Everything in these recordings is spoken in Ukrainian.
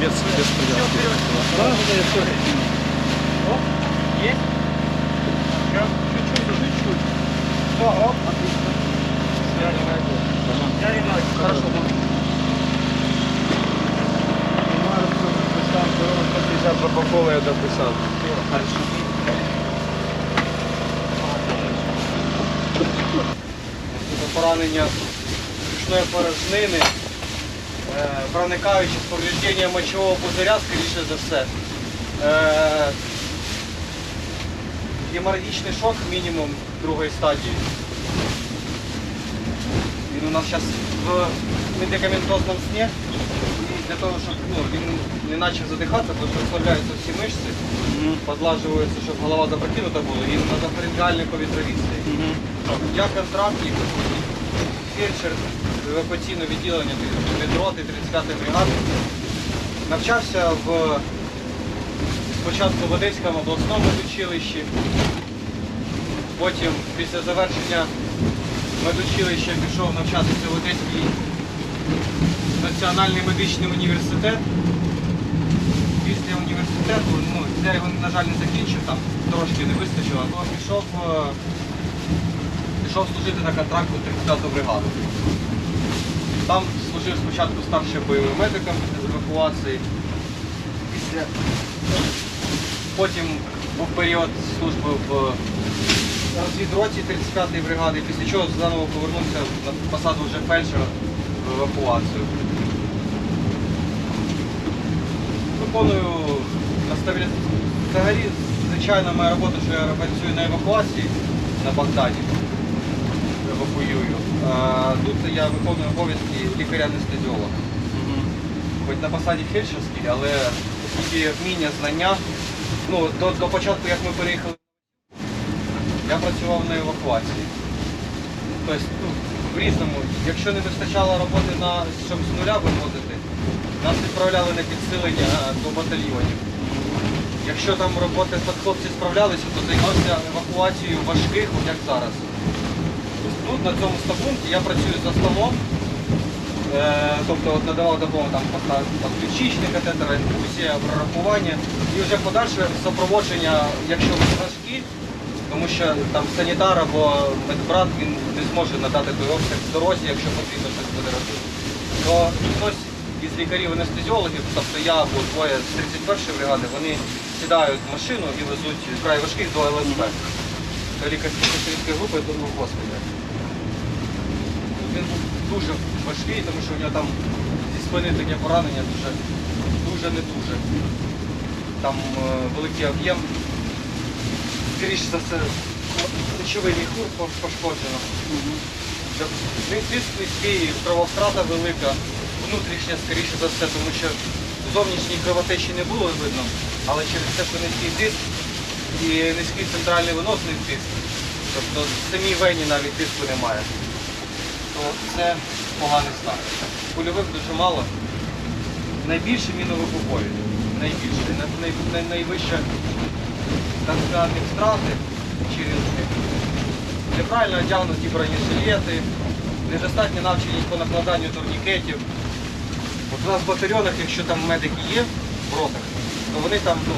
без, без привязки. Да, да. Есть? Чуть-чуть, чуть-чуть. Все, оп, отлично. Хорошо. Сейчас запаковываю, я дописал. Поранення брюшної порожнини, проникаючи з поврежденням мочового пузиря, скоріше за все. Е, Геморрагічний шок мінімум другої стадії. Він у нас зараз в медикаментозному сні. І для того, щоб ну, він не почав задихатися, тому що розслабляються всі мишці, подлажуються, щоб голова запрокинута була, і на зафарінгальний повітровісний. Я контрактник, фельдшер евакуаційного відділення відроти 35-ї бригади. Навчався в спочатку в Одеському обласному медучилищі, потім після завершення медучилища пішов навчатися в Одеський національний медичний університет. Після університету, ну, я його, на жаль, не закінчив, там трошки не вистачило, то пішов е, пішов служити на контракт у 35-ту бригаду. Там служив спочатку старшим бойовим медиком з евакуації. Потім був період служби в розвідроті 35-ї бригади, після чого заново повернувся на посаду вже фельдшера в евакуацію. Виконую на стабілізації. Взагалі, звичайно, моя робота, що я працюю на евакуації на Богдані А тут я виконую обов'язки лікаря-анестезіолога. Хоч на посаді фельдшерській, але оскільки вміння, знання. Ну, до, до початку, як ми переїхали, я працював на евакуації. Тобто, ну, в різному. Якщо не вистачало роботи на щоб з нуля виходити, нас відправляли на підсилення до батальйонів. Якщо там роботи хлопці справлялися, то займався евакуацією важких, от як зараз. Тут на цьому стабунті я працюю за столом, е, тобто от надавав допомогу там поставити підключичні катетери, інфузія, прорахування і вже подальше супроводження, якщо вони важкі, тому що там санітар або медбрат він не зможе надати той обсяг в дорозі, якщо потрібно щось буде робити. То хтось із лікарів-анестезіологів, тобто я або двоє з 31-ї бригади, вони сідають в машину і везуть вкрай важких до ЛСП, до лікарської групи до госпіталя. Він був дуже важкий, тому що у нього там зі спини таке поранення дуже, дуже не дуже. Там е, великий об'єм. Скоріше за все, ключовий міхур пошкоджено. Він низький, крововтрата велика, внутрішня, скоріше за все, тому що зовнішньої кровотечі не було видно, але через те, що низький тиск і низький центральний виносний тиск, тобто в самій вені навіть тиску немає то це поганий знак. Польових дуже мало. Найбільше міновибухові. Найбільше. Най- най- най- Найвища так втрати через них. Неправильно одягнуті бронежилети, недостатня навченість по накладанню турнікетів. От у нас в батальйонах, якщо там медики є в ротах, то вони там ну,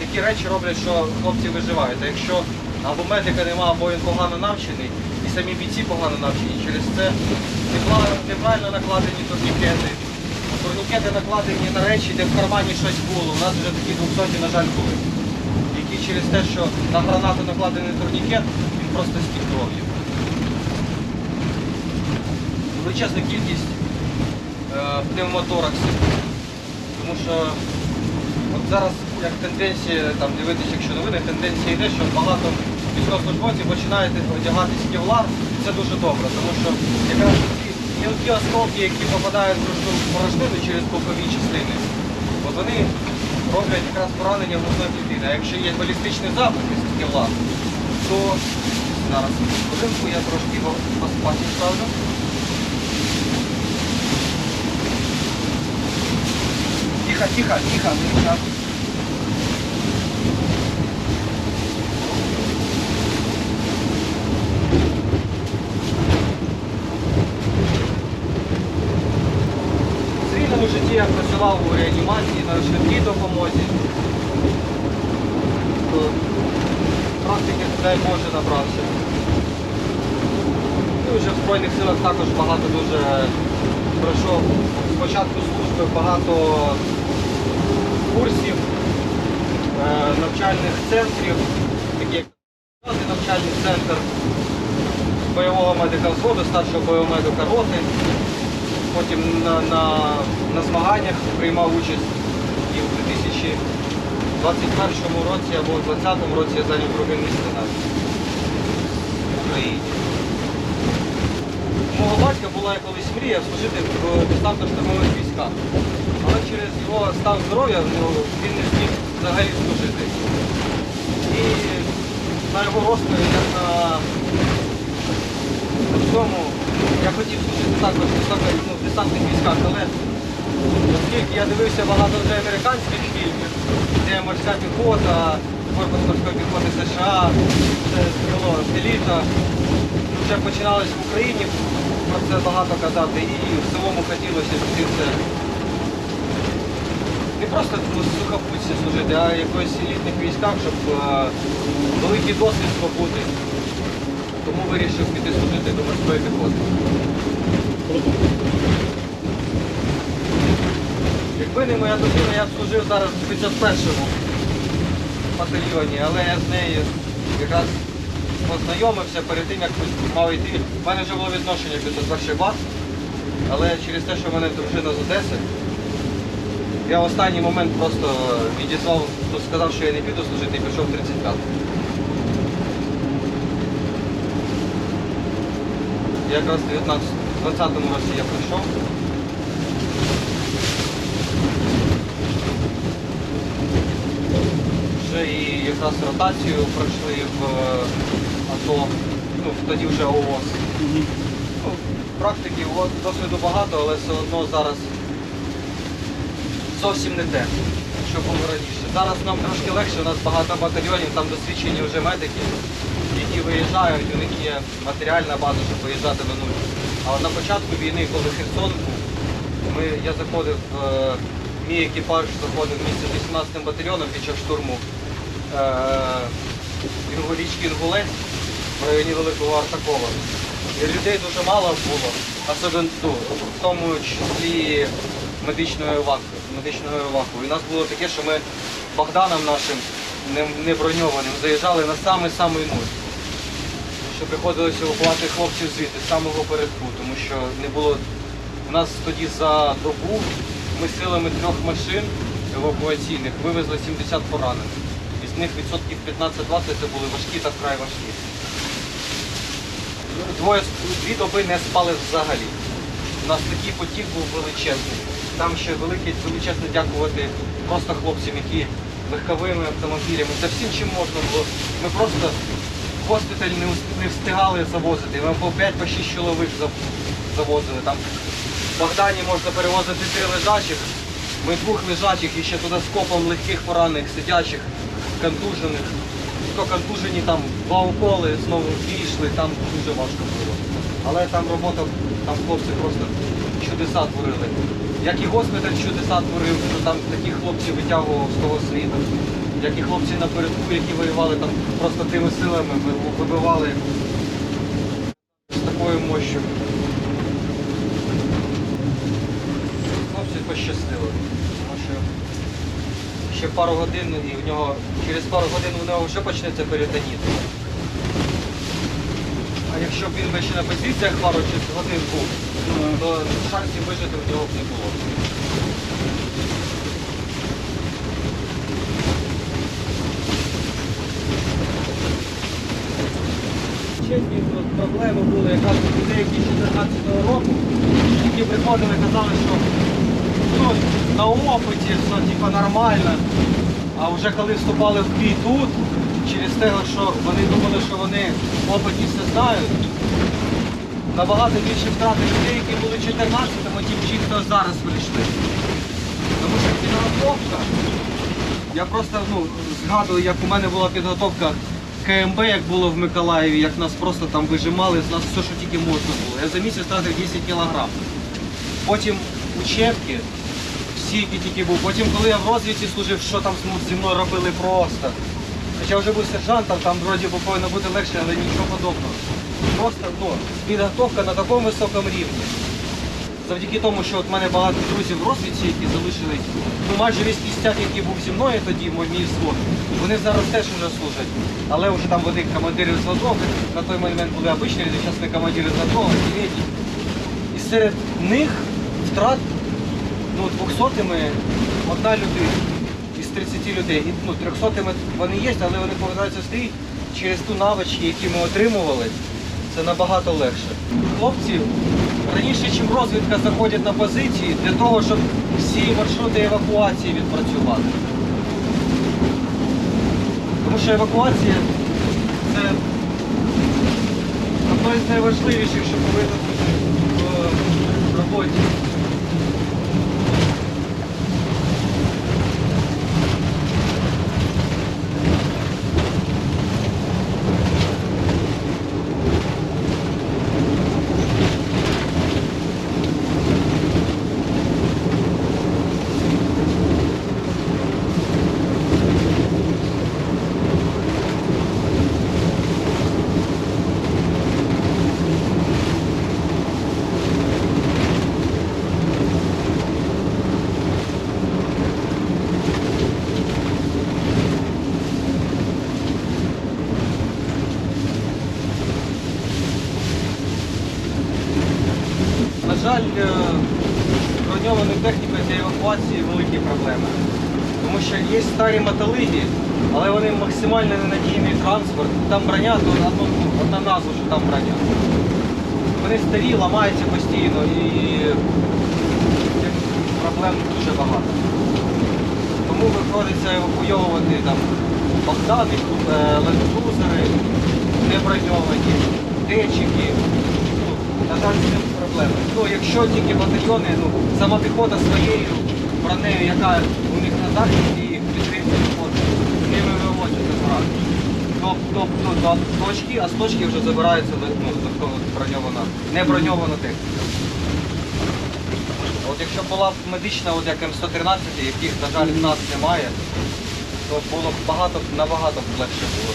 такі речі роблять, що хлопці виживають. А якщо або медика нема, або він погано навчений, і самі бійці погано навчені, через це неправильно накладені турнікети. Турнікети накладені на речі, де в кармані щось було. У нас вже такі 200, на жаль, були. Які через те, що на гранату накладений турнікет, він просто стік кров'ю. Величезна кількість е, пневмотораксів. Тому що от зараз як тенденція, там дивитися, якщо новини, тенденція йде, що багато військовослужбовців починають одягати кевлар. Це дуже добре, тому що якраз ці мілкі осколки, які попадають в порожнину через бокові частини, от вони роблять якраз поранення грудної клітини. А якщо є балістичний запуск з кевлар, то зараз хвилинку я трошки його поспати ставлю. Тихо, тихо, тихо, тихо. Я працював у реанімації на швидкій допомозі. То Практики, дай Боже, набрався. І вже в Збройних силах також багато дуже пройшов з початку служби багато курсів, е, навчальних центрів, такі як навчальний центр бойового медика взводу, старшого бойового медика роти. Потім на, на, на змаганнях приймав участь і в 2021 році або в 2020 році я зайняв друге місце на Україні. У Мого батька була колись мрія служити в десантно-штурмових військах. Але через його стан здоров'я ну, він не зміг взагалі служити. І на його розповідь, як на цьому я хотів в ну, в десантних військах, але оскільки я дивився багато вже американських фільмів, де морська піхота, корпус морської піхоти США, це було еліта, вже починалось в Україні про це багато казати, і в цілому хотілося піти це. Не просто ну, сухопутці служити, а в елітних військах, щоб е, великий досвід здобути. Тому вирішив піти служити до морської піхоти. Якби не моя дружина, я б служив зараз в 51-му батальйоні, але я з нею якраз познайомився перед тим, як мав йти. У мене вже було відношення 501 бат, але через те, що в мене дружина з Одеси, я в останній момент просто відізвав, сказав, що я не піду служити і пішов в 35. Якраз в 19 20-му році я прийшов. Вже і якраз ротацію пройшли в е, АТО, ну тоді вже ООС. Ну, практики от, досвіду багато, але все одно зараз зовсім не те, що було раніше. Зараз нам трошки легше, у нас багато батальйонів, там досвідчені вже медики, які виїжджають, у них є матеріальна база, щоб виїжджати на нуль. А от на початку війни, коли Херсон був, ми, я заходив, е, мій екіпаж заходив місце з 18 батальйоном під час штурму е, річки Інгулець в районі Великого Артакова. І людей дуже мало було, особливо в тому числі медичної еваку, медичного еваку. І нас було таке, що ми Богданом нашим не броньованим заїжджали на самий-самий нуль. Що приходилося евакувати хлопців звідти, з самого передку, тому що не було. У нас тоді за добу ми силами трьох машин евакуаційних вивезли 70 поранених. Із них відсотків 15-20 це були важкі та вкрай важкі. Двоє дві доби не спали взагалі. У нас такий потік був величезний. Там ще велике величезне дякувати просто хлопцям, які легковими автомобілями, та всім чим можна було. Ми просто госпіталь не, не встигали завозити. Ми по 5-6 чоловік завозили. Там в Богдані можна перевозити три лежачих. Ми двох лежачих і ще туди скопом легких поранених, сидячих, контужених. Хто контужені там два уколи, знову війшли, там дуже важко було. Але там робота, там хлопці просто чудеса творили. Як і госпіталь чудеса творив, що там таких хлопців витягував з того світу. Як і хлопці напередку, які воювали там просто тими силами, ви- вибивали з такою мощю. Хлопці пощастило. Тому що ще пару годин і в нього через пару годин у нього вже почнеться перитоніт. А якщо б він би ще на позиціях пару чи годин був, то шансів вижити в нього б не було. Тут проблеми були якраз у людей, які з 14 року, які приходили і казали, що ну, на опиті все типу, нормально. А вже коли вступали в бій тут, через те, що вони думали, що вони в опиті все знають, набагато більше втрати людей, які були 14-му, ті ті, хто зараз прийшли. Тому що підготовка, я просто ну, згадую, як у мене була підготовка КМБ, як було в Миколаєві, як нас просто там вижимали, з нас все, що тільки можна було. Я за місяць втратив 10 кілограм. Потім учебки, стійки тільки був. Потім, коли я в розвідці служив, що там зі мною робили просто. Хоча вже був сержантом, там вроді повинно бути легше, але нічого подобного. Просто ну, підготовка на такому високому рівні. Завдяки тому, що от мене багато друзів в розвідці, які залишились, ну майже весь кістяк, який був зі мною тоді, мій взвод, вони зараз теж вже служать. Але вже там вони командири взводов, на той момент були обичні люди, зараз не командири взводов, сімейні. І серед них втрат ну, двохсотими одна людина із 30 людей. І, ну, трьохсотими вони є, але вони повертаються в стрій через ту навички, які ми отримували. Це набагато легше. Хлопці раніше, ніж розвідка, заходить на позиції для того, щоб всі маршрути евакуації відпрацювати. Тому що евакуація це одно із найважливіших, що повинно бути в роботі. На жаль, е, з броньованою технікою для евакуації великі проблеми. Тому що є старі мотолиги, але вони максимально ненадійний транспорт. Там броня, то одна, назва, що там броня. Вони старі, ламаються постійно і проблем дуже багато. Тому приходиться евакуйовувати там Богдани, е, лендкрузери, не броньовані, дечики. Ну, на проблеми. Ну, якщо тільки батальйони, ну, сама піхота своєю бронею, яка у них на захисті, їх підтримка піхоти, ними виводять. Топ, топ, ну, до точки, а з точки вже забирається ну, додатково броньована, не броньована техніка. От якщо була б медична, от як М113, яких, на жаль, в нас немає, то було б багато, набагато б легше було.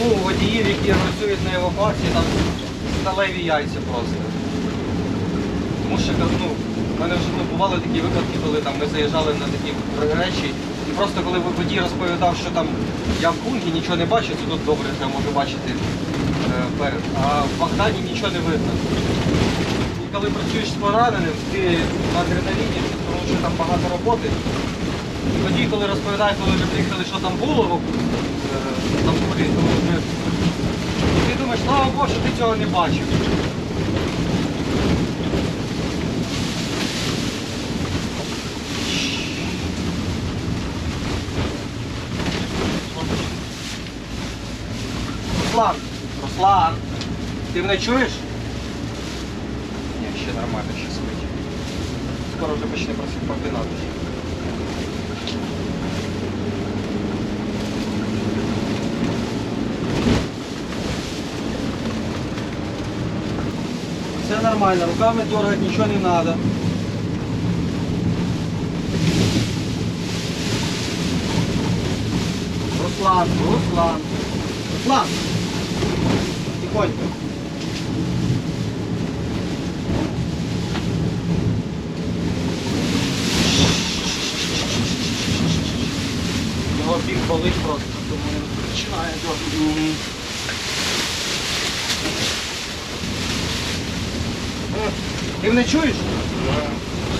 Тому у водіїв, які працюють на евакуації, там сталеві яйця просто. Тому що ну, в мене вже ну, бували такі випадки, коли там, ми заїжджали на такі речі, і просто коли водій розповідав, що там я в пункті нічого не бачу, то тут добре, я можу бачити е, перед. А в Богдані нічого не видно. І коли працюєш з пораненим, ти на адреналіні, тому що там багато роботи. І водій, коли розповідає, коли вже приїхали, що там було, е, там полі, і ти думаєш, слава Богу, що ти цього не бачив. Руслан, Руслан, ти мене чуєш? Ні, ще нормально, ще спить. Скоро вже почне просити прокинатися. Все нормально, руками дергать ничего не надо. Руслан, Руслан. Руслан! Тихонько. Його бік болить просто, тому він починає Ти мене чуєш?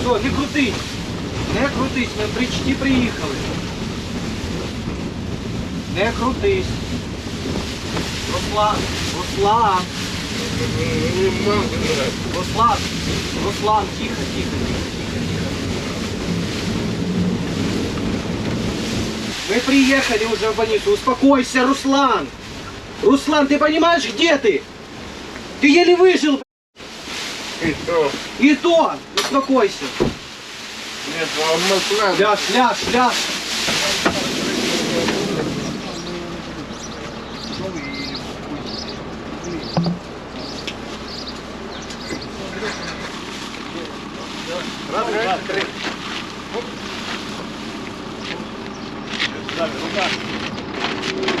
Все, не крутись. Не крутись, ми причті приїхали. Не крутись. Руслан, Руслан, Руслан, Руслан, тихо, тихо, тихо, тихо, тихо. Мы приехали уже в больницу. Успокойся, Руслан. Руслан, ты понимаешь, где ты? Ты еле выжил. І то. И то, успокойся. Ні, то алмаз Ляж, ляж, ляж. Раз, три. Оп. Далі, рука.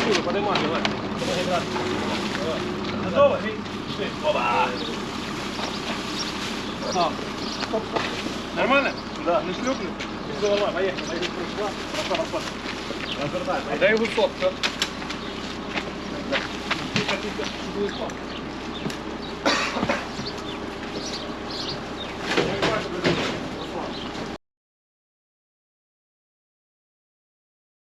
Чую, поднимай, давай. Помоги, брат. Давай. Готово? Три, Стоп. Нормально? Да. Не шлюпнет? Все нормально, поехали. Поехали, пришла. Пошла, пошла. Развертай. Дай де його сотка? Тихо, тихо.